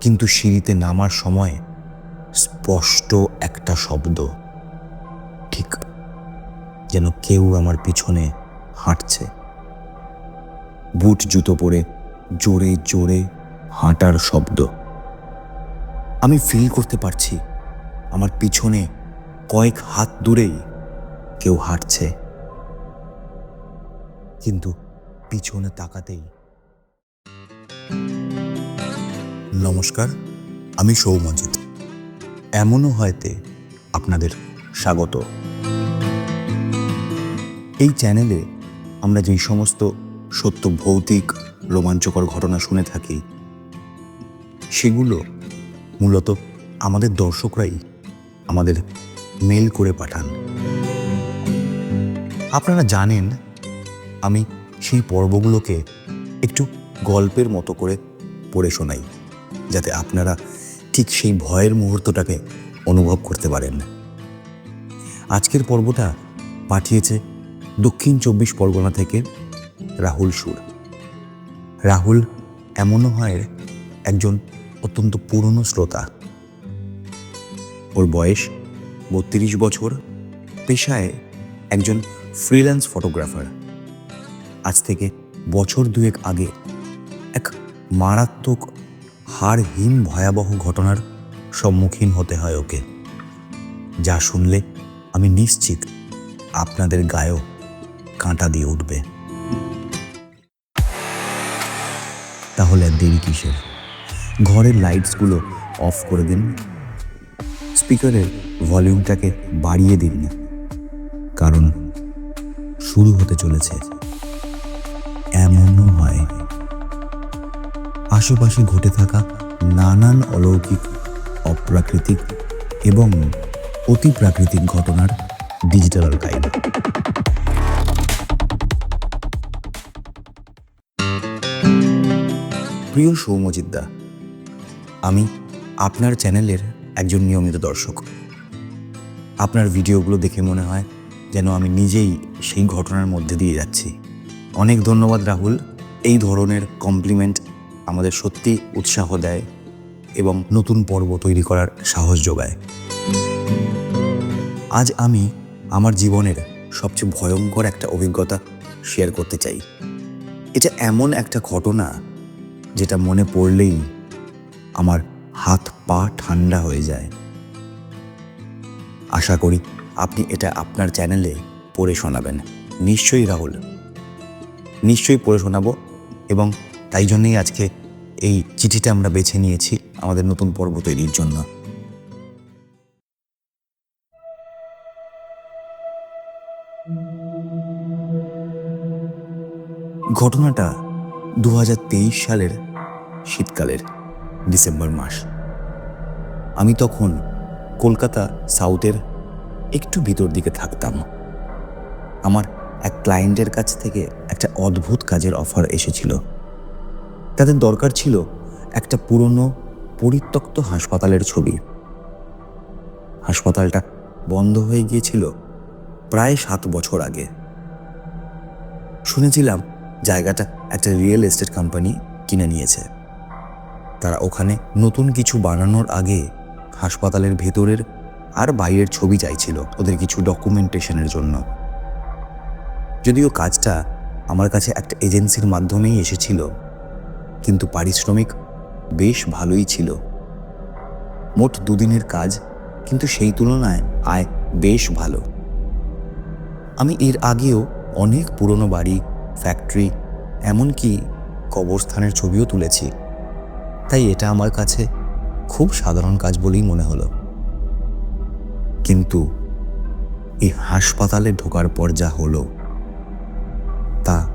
কিন্তু সিঁড়িতে নামার সময় স্পষ্ট একটা শব্দ। ঠিক যেন কেউ আমার পিছনে হাঁটছে। বুট জুতো পরে জোরে জোরে হাঁটার শব্দ। আমি ফিল করতে পারছি, আমার পিছনে কয়েক হাত দূরেই কেউ হাঁটছে। কিন্তু পিছনে তাকাতেই নমস্কার, আমি সৌমজিৎ এমনও হয়তে আপনাদের স্বাগত। এই চ্যানেলে আমরা যেই সমস্ত সত্য, ভৌতিক, রোমাঞ্চকর ঘটনা শুনে থাকি, সেগুলো মূলত আমাদের দর্শকরাই আমাদের মেল করে পাঠান। আপনারা জানেন, আমি সেই পর্বগুলোকে একটু গল্পের মতো করে পড়ে শোনাই। যাতে আপনারা ঠিক সেই ভয়ের মুহূর্তটাকে অনুভব করতে পারেন। আজকের পর্বটা পাঠিয়েছে দক্ষিণ চব্বিশ পরগনা থেকে রাহুল সুর। রাহুল এমনও হয় একজন অত্যন্ত পুরনো শ্রোতা। ওর বয়স বত্রিশ বছর, পেশায় একজন ফ্রিল্যান্স ফটোগ্রাফার। আজ থেকে বছর দুয়েক আগে এক মারাত্মক হাড়হীন ভয়াবহ ঘটনার সম্মুখীন হতে হয় ওকে। যা শুনলে আমি নিশ্চিত আপনাদের গায়েও কাঁটা দিয়ে উঠবে। তাহলে আর দেরি কিসের? ঘরের লাইটসগুলো অফ করে দিন। স্পিকারের ভলিউমটাকে বাড়িয়ে দিন। কারণ শুরু হতে চলেছে। আশেপাশে ঘটে থাকা নানান অলৌকিক, অপ্রাকৃতিক এবং অতি প্রাকৃতিক ঘটনার ডিজিটাল আর্কাইভ প্রিয় সৌমজিদ্দা আমি আপনার চ্যানেলের একজন নিয়মিত দর্শক। আপনার ভিডিওগুলো দেখে মনে হয় যেন আমি নিজেই সেই ঘটনার মধ্যে দিয়ে যাচ্ছি। অনেক ধন্যবাদ রাহুল, এই ধরনের কমপ্লিমেন্ট আমাদের সত্যি উৎসাহ দেয় এবং নতুন পর্ব তৈরি করার সাহস যোগায়। আজ আমি আমার জীবনের সবচেয়ে ভয়ঙ্কর একটা অভিজ্ঞতা শেয়ার করতে চাই। এটা এমন একটা ঘটনা যেটা মনে পড়লেই আমার হাত পা ঠান্ডা হয়ে যায়। আশা করি আপনি এটা আপনার চ্যানেলে পড়ে শোনাবেন। নিশ্চয়ই রাহুল, নিশ্চয়ই পড়ে শোনাবো এবং তাই জন্যই আজকে এই চিঠিটা আমরা বেছে নিয়েছি আমাদের নতুন পর্ব তৈরির জন্য। ঘটনাটা দু হাজার তেইশ সালের শীতকালের ডিসেম্বর মাস। আমি তখন কলকাতা সাউথের একটু ভিতর দিকে থাকতাম। আমার এক ক্লায়েন্টের কাছ থেকে একটা অদ্ভুত কাজের অফার এসেছিল। তাদের দরকার ছিল একটা পুরনো, পরিত্যক্ত হাসপাতালের ছবি। হাসপাতালটা বন্ধ হয়ে গিয়েছিল প্রায় সাত বছর আগে। শুনেছিলাম জায়গাটা একটা রিয়েল এস্টেট কোম্পানি কিনে নিয়েছে। তারা ওখানে নতুন কিছু বানানোর আগে হাসপাতালের ভেতরের আর বাইরের ছবি চাইছিল ওদের কিছু ডকুমেন্টেশনের জন্য। যদিও কাজটা আমার কাছে একটা এজেন্সির মাধ্যমেই এসেছিল কিন্তু পারিশ্রমিক বেশ ভালোই ছিল। মোট দুদিনের কাজ, কিন্তু সেই তুলনায় আয় বেশ ভালো। আমি এর আগেও অনেক পুরনো বাড়ি, ফ্যাক্টরি, এমনকি কবরস্থানের ছবিও তুলেছি। তাই এটা আমার কাছে খুব সাধারণ কাজ বলেই মনে হলো। কিন্তু এই হাসপাতালে ঢোকার পর যা হলো, তা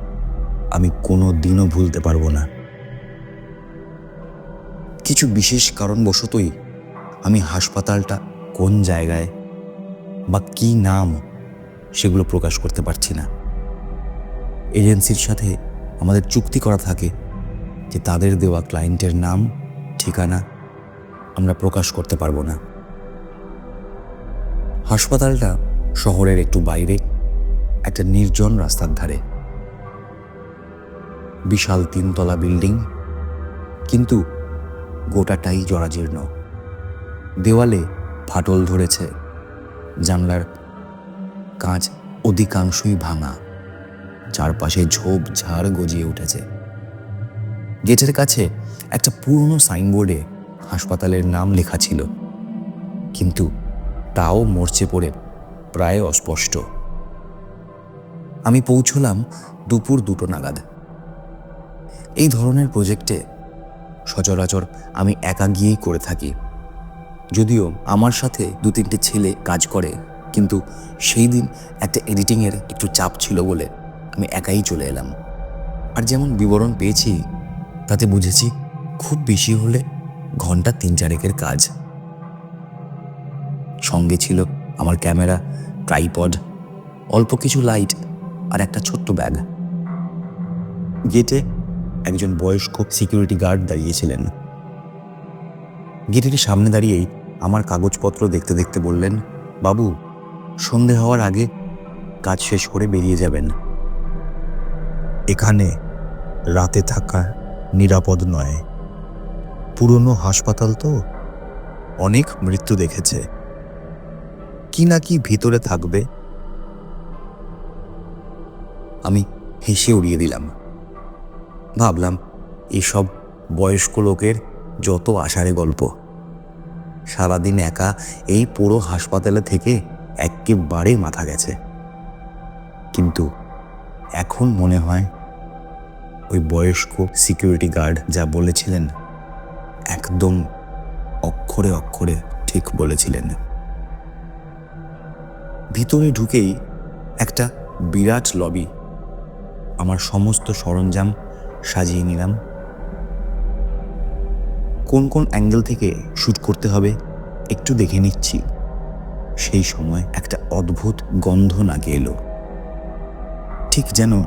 আমি কোনো দিনও ভুলতে পারব না। কিছু বিশেষ কারণবশতই আমি হাসপাতালটা কোন জায়গায় বা কি নাম সেগুলো প্রকাশ করতে পারছি না। এজেন্সির সাথে আমাদের চুক্তি করা থাকে যে তাদের দেওয়া ক্লায়েন্টের নাম, ঠিকানা আমরা প্রকাশ করতে পারব না। হাসপাতালটা শহরের একটু বাইরে, একটা নির্জন রাস্তার ধারে। বিশাল তিনতলা বিল্ডিং, কিন্তু গোটাটাই জরাজীর্ণ। দেওয়ালে ফাটল ধরেছে। জানলার কাঁচ অধিকাংশই ভাঙা। চারপাশে ঝোপ ঝাড় গজিয়ে উঠেছে। গেটের কাছে একটা পুরনো সাইনবোর্ডে হাসপাতালের নাম লেখা ছিল। কিন্তু তাও মরচে পড়ে প্রায় অস্পষ্ট। আমি পৌঁছলাম দুপুর দুটো নাগাদ। এই ধরনের প্রজেক্টে সচরাচর আমি একা গিয়েই করে থাকি। যদিও আমার সাথে দু তিনটে ছেলে কাজ করে, কিন্তু সেই দিন একটা এডিটিংয়ের একটু চাপ ছিল বলে আমি একাই চলে এলাম। আর যেমন বিবরণ পেয়েছি, তাতে বুঝেছি খুব বেশি হলে ঘণ্টা তিন চারেকের কাজ। সঙ্গে ছিল আমার ক্যামেরা, ট্রাইপড, অল্প কিছু লাইট আর একটা ছোট্ট ব্যাগ। গেটে একজন বয়স্ক সিকিউরিটি গার্ড দাঁড়িয়েছিলেন। গেটের সামনে দাঁড়িয়েই আমার কাগজপত্র দেখতে দেখতে বললেন, বাবু, সন্ধে হওয়ার আগে কাজ শেষ করে বেরিয়ে যাবেন। এখানে রাতে থাকা নিরাপদ নয়। পুরনো হাসপাতাল তো অনেক মৃত্যু দেখেছে। কি না কি ভিতরে থাকবে? আমি হেসে উড়িয়ে দিলাম। ভাবলাম, এসব বয়স্ক লোকের যত আষাঢ়ে গল্প। সারাদিন একা এই পুরো হাসপাতালে থেকে একেবারে মাথা গেছে। কিন্তু এখন মনে হয়, ওই বয়স্ক সিকিউরিটি গার্ড যা বলেছিলেন, একদম অক্ষরে অক্ষরে ঠিক বলেছিলেন। ভিতরে ঢুকেই একটা বিরাট লবি, আমার সমস্ত সরঞ্জাম সাজিয়ে নিলাম। কোন কোন অ্যাঙ্গেল থেকে শ্যুট করতে হবে একটু দেখে নিচ্ছি। সেই সময় একটা অদ্ভুত গন্ধ নাকে এলো। ঠিক যেন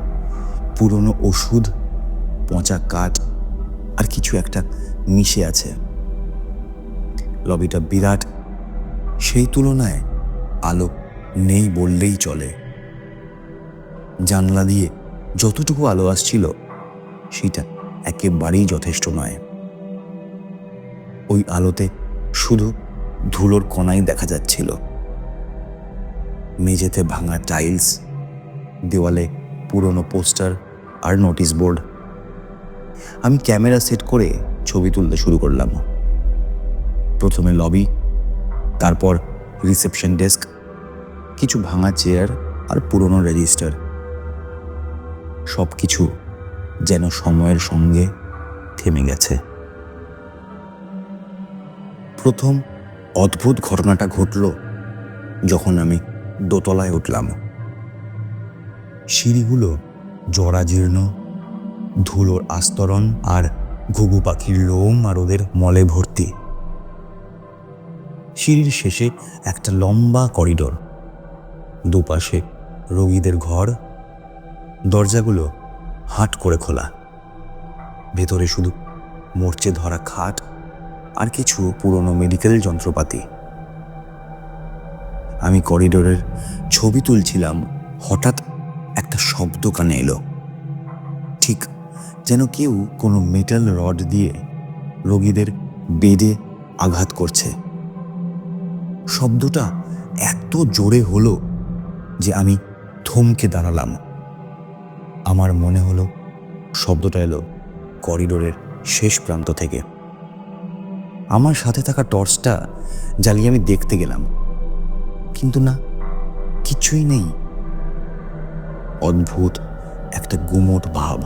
পুরনো ওষুধ, পচা কাঠ আর কিছু একটা মিশে আছে। লবিটা বিরাট, সেই তুলনায় আলো নেই বললেই চলে। জানলা দিয়ে যতটুকু আলো আসছিল সেটা একেবারেই যথেষ্ট নয়। ওই আলোতে শুধু ধুলোর কণাই দেখা যাচ্ছিল। মেঝেতে ভাঙা টাইলস, দেওয়ালে পুরনো পোস্টার আর নোটিশ বোর্ড। আমি ক্যামেরা সেট করে ছবি তুলতে শুরু করলাম। প্রথমে লবি, তারপর রিসেপশন ডেস্ক, কিছু ভাঙা চেয়ার আর পুরনো রেজিস্টার। সব কিছু যেন সময়ের সঙ্গে থেমে গেছে। প্রথম অদ্ভুত ঘটনাটা ঘটল যখন আমি দোতলায় উঠলাম। সিঁড়িগুলো জরাজীর্ণ, ধুলোর আস্তরণ আর ঘুঘু পাখির লোম আর ওদের মলে ভর্তি। সিঁড়ির শেষে একটা লম্বা করিডোর, দুপাশে রোগীদের ঘর, দরজাগুলো হাট করে খোলা। ভেতরে শুধু মরচে ধরা খাট আর কিছু পুরনো মেডিকেল যন্ত্রপাতি। আমি করিডোরের ছবি তুলছিলাম, হঠাৎ একটা শব্দ কানে এলো। ঠিক যেন কেউ কোনো মেটাল রড দিয়ে রোগীদের বেডে আঘাত করছে। শব্দটা এত জোরে হলো যে আমি থমকে দাঁড়ালাম। আমার মনে হলো শব্দটা এলো করিডোরের শেষ প্রান্ত থেকে। আমার সাথে থাকা টর্চটা জ্বালিয়ে আমি দেখতে গেলাম। কিন্তু না, কিছুই নেই। অদ্ভুত একটা গুমোট ভাব।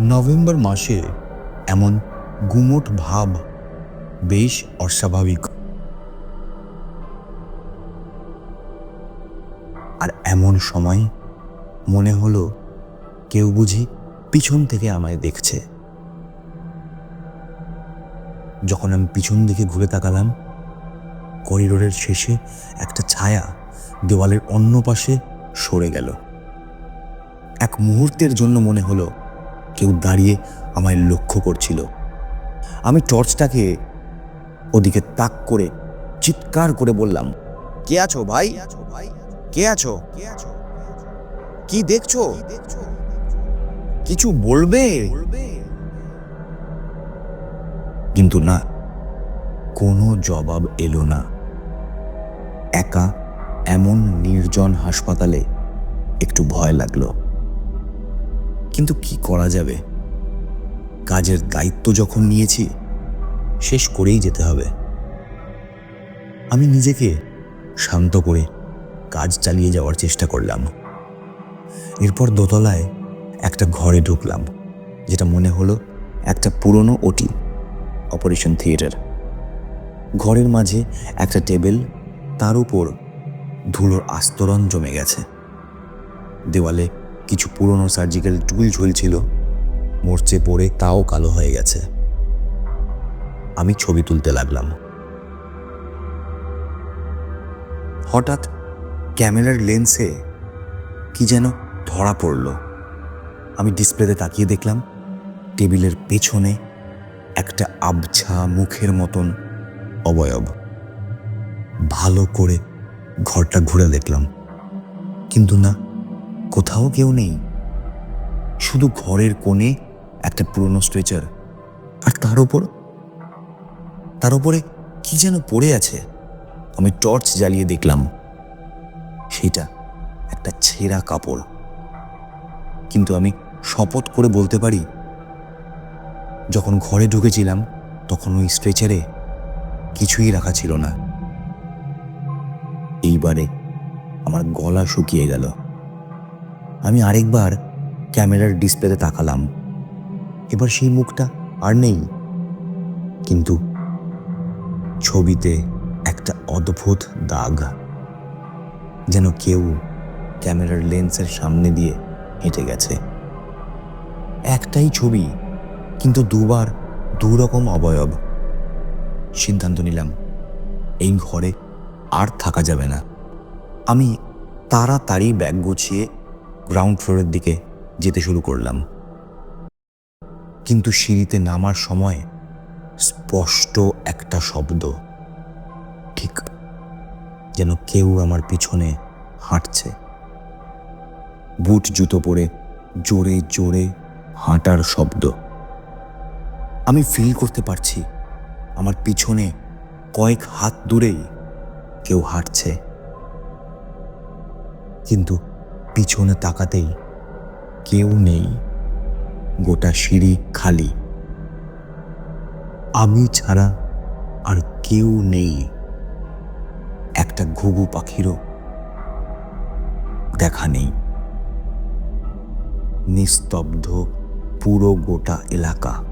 নভেম্বর মাসে এমন গুমোট ভাব বেশ অস্বাভাবিক। আর এমন সময় মনে হলো কেউ বুঝি পিছন থেকে আমায় দেখছে। যখন আমি পিছন দিকে ঘুরে তাকালাম, করিডোরের শেষে একটা ছায়া দেওয়ালের অন্য পাশে সরে গেল। এক মুহূর্তের জন্য মনে হলো কেউ দাঁড়িয়ে আমায় লক্ষ্য করছিল। আমি টর্চটাকে ওদিকে তাক করে, চিৎকার করে বললাম, কে আছো ভাই? কে আছো? কি দেখছ? কিছু বলবে? কিন্তু না, কোনো জবাব এলো না। একা, এমন নির্জন হাসপাতালে একটু ভয় লাগল। কিন্তু কি করা যাবে? কাজের দায়িত্ব যখন নিয়েছি, শেষ করেই যেতে হবে। আমি নিজেকে শান্ত করে কাজ চালিয়ে যাওয়ার চেষ্টা করলাম। এরপর দোতলায় একটা ঘরে ঢুকলাম, যেটা মনে হলো একটা পুরনো ওটি, অপারেশন থিয়েটার। ঘরের মাঝে একটা টেবিল, তার উপর ধুলোর আস্তরণ জমে গেছে। দেওয়ালে কিছু পুরনো সার্জিক্যাল টুল ঝুলছিল, মরচে পড়ে তাও কালো হয়ে গেছে। আমি ছবি তুলতে লাগলাম। হঠাৎ ক্যামেরার লেন্সে কি যেন ধরা পড়ল। আমি ডিসপ্লেতে তাকিয়ে দেখলাম, টেবিলের পেছনে একটা আবছা মুখের মতন অবয়ব। ভালো করে ঘরটা ঘুরে দেখলাম। কিন্তু না, কোথাও কেউ নেই। শুধু ঘরের কোণে একটা পুরনো স্ট্রেচার। আর তার উপর, তার উপরে কি যেন পড়ে আছে, আমি টর্চ জ্বালিয়ে দেখলাম। সেটা একটা ছেঁড়া কাপড়। কিন্তু আমি শপথ করে বলতে পারি, যখন ঘরে ঢুকেছিলাম, তখন ওই স্ট্রেচারে কিছুই রাখা ছিল না। এইবারে আমার গলা শুকিয়ে গেল। আমি আরেকবার ক্যামেরার ডিসপ্লেতে তাকালাম। এবার সেই মুখটা আর নেই, কিন্তু ছবিতে একটা অদ্ভুত দাগ, যেন কেউ ক্যামেরার লেন্সের সামনে দিয়ে হেঁটে গেছে। একটাই ছবি, কিন্তু দুবার দু রকম অবয়ব। সিদ্ধান্ত নিলাম, এই ঘরে আর থাকা যাবে না। আমি তাড়াতাড়ি ব্যাগ গুছিয়ে গ্রাউন্ড ফ্লোরের দিকে যেতে শুরু করলাম। কিন্তু সিঁড়িতে নামার সময় স্পষ্ট একটা শব্দ। ঠিক যেন কেউ আমার পিছনে হাঁটছে। বুট জুতো পরে জোরে জোরে হাঁটার শব্দ। আমি ফিল করতে পারছি, আমার পিছনে কয়েক হাত দূরেই কেউ হাঁটছে। কিন্তু পিছনে তাকাতেই কেউ নেই, গোটা সিঁড়ি খালি। আমি ছাড়া আর কেউ নেই। একটা ঘুঘু পাখিরও দেখা নেই। নিস্তব্ধ পুরো গোটা এলাকা।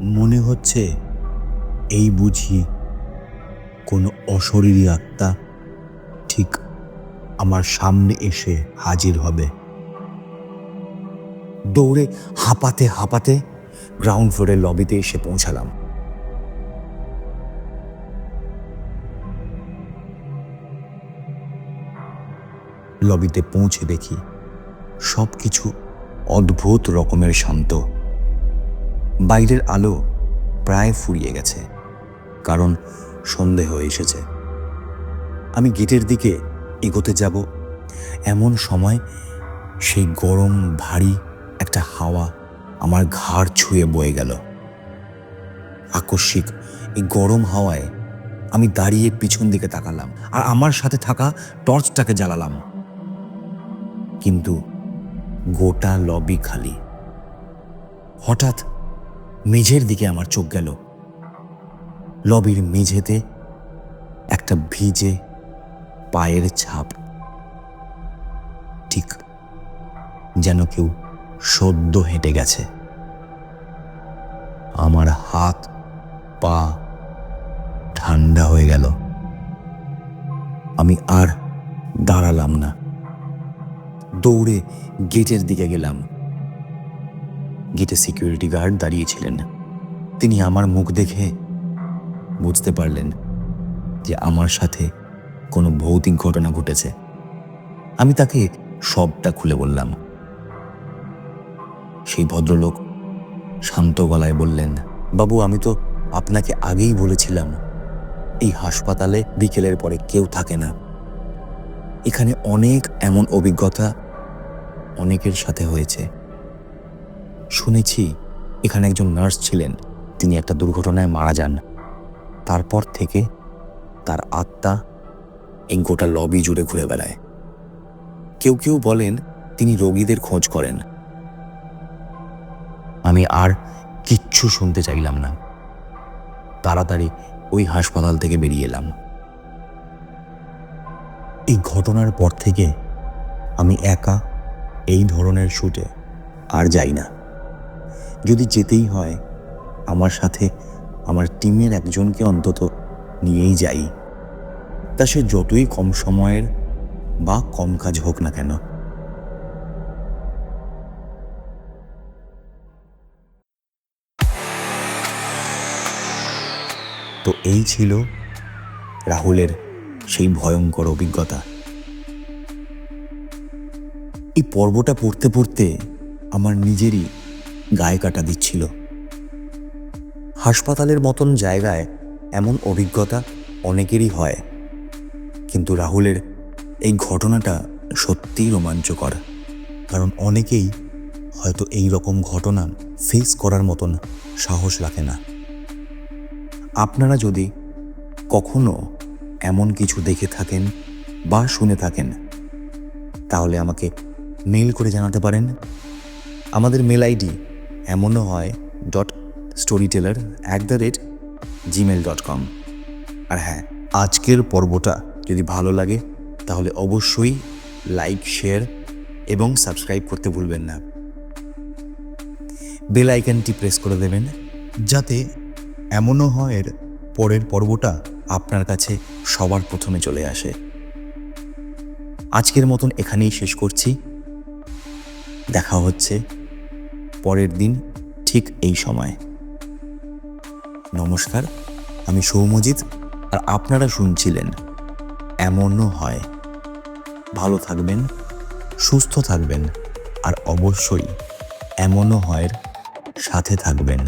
মনে হচ্ছে এই বুঝি কোনো অশরীরী আত্মা ঠিক আমার সামনে এসে হাজির হবে। দৌড়ে হাঁপাতে হাঁপাতে গ্রাউন্ড ফ্লোরের লবিতে এসে পৌঁছালাম। লবিতে পৌঁছে দেখি সব কিছু অদ্ভুত রকমের শান্ত। বাইরের আলো প্রায় ফুরিয়ে গেছে, কারণ সন্ধে হয়ে এসেছে। আমি গেটের দিকে এগোতে যাব। এমন সময় সেই গরম, ভারী একটা হাওয়া আমার ঘাড় ছুঁয়ে বয়ে গেল। আকস্মিক এই গরম হাওয়ায় আমি দাঁড়িয়ে পিছন দিকে তাকালাম আর আমার সাথে থাকা টর্চটাকে জ্বালালাম। কিন্তু গোটা লবি খালি। হঠাৎ মেঝের দিকে আমার চোখ গেল। লবির মেঝেতে একটা ভিজে পায়ের ছাপ। ঠিক যেন কেউ সদ্য হেঁটে গেছে। আমার হাত গেটের দিকে গেলাম। গেটে সিকিউরিটি গার্ড দাঁড়িয়েছিলেন তিনি আমার মুখ দেখে বুঝতে পারলেন যে আমার সাথে কোনো ভৌতিক ঘটনা ঘটেছে। আমি তাকে সবটা খুলে বললাম। সেই ভদ্রলোক শান্ত গলায় বললেন, বাবু, আমি তো আপনাকে আগেই বলেছিলাম, এই হাসপাতালে বিকেলের পরে কেউ থাকে না। এখানে অনেক এমন অভিজ্ঞতা অনেকের সাথে হয়েছে। শুনেছি এখানে একজন নার্স ছিলেন, তিনি একটা দুর্ঘটনায় মারা যান। তারপর থেকে তার আত্মা এই গোটা লবি জুড়ে ঘুরে বেড়ায়। কেউ কেউ বলেন তিনি রোগীদের খোঁজ করেন। আমি আর কিচ্ছু শুনতে চাইলাম না। তাড়াতাড়ি ওই হাসপাতাল থেকে বেরিয়ে এলাম। এই ঘটনার পর থেকে আমি একা এই ধরনের শুটে আর যাই না। যদি যেতেই হয়, আমার সাথে আমার টিমের একজনকে অন্তত নিয়েই যাই। তা সে যতই কম সময়ের বা কম কাজ হোক না কেন। তো এই ছিল রাহুলের সেই ভয়ঙ্কর অভিজ্ঞতা। এই পর্বটা পড়তে পড়তে আমার নিজেরই গায়ে কাটা দিচ্ছিল। হাসপাতালের মতন জায়গায় এমন অভিজ্ঞতা অনেকেরই হয়, কিন্তু রাহুলের এই ঘটনাটা সত্যিই রোমাঞ্চকর, কারণ অনেকেই হয়তো এই রকম ঘটনা ফেস করার মতন সাহস রাখে না। আপনারা যদি কখনো এমন কিছু দেখে থাকেন বা শুনে থাকেন, তাহলে আমাকে মেল করে জানাতে পারেন। আমাদের মেল আইডি এমনও হয় dot story teller at the rate Gmail dot com আর হ্যাঁ আজকের পর্বটা যদি ভালো লাগে, তাহলে অবশ্যই লাইক শেয়ার এবং সাবস্ক্রাইব করতে ভুলবেন না। বেল আইকনটি প্রেস করে দেবেন, যাতে এমনও হয় এর পরের পর্বটা আপনার কাছে সবার প্রথমে চলে আসে। আজকের মতন এখানেই শেষ করছি। দেখা হচ্ছে পরের দিন ঠিক এই সময়। নমস্কার, আমি সৌমজিৎ আর আপনারা শুনছিলেন এমনও হয়। ভালো থাকবেন, সুস্থ থাকবেন আর অবশ্যই এমনও হয়ের সাথে থাকবেন।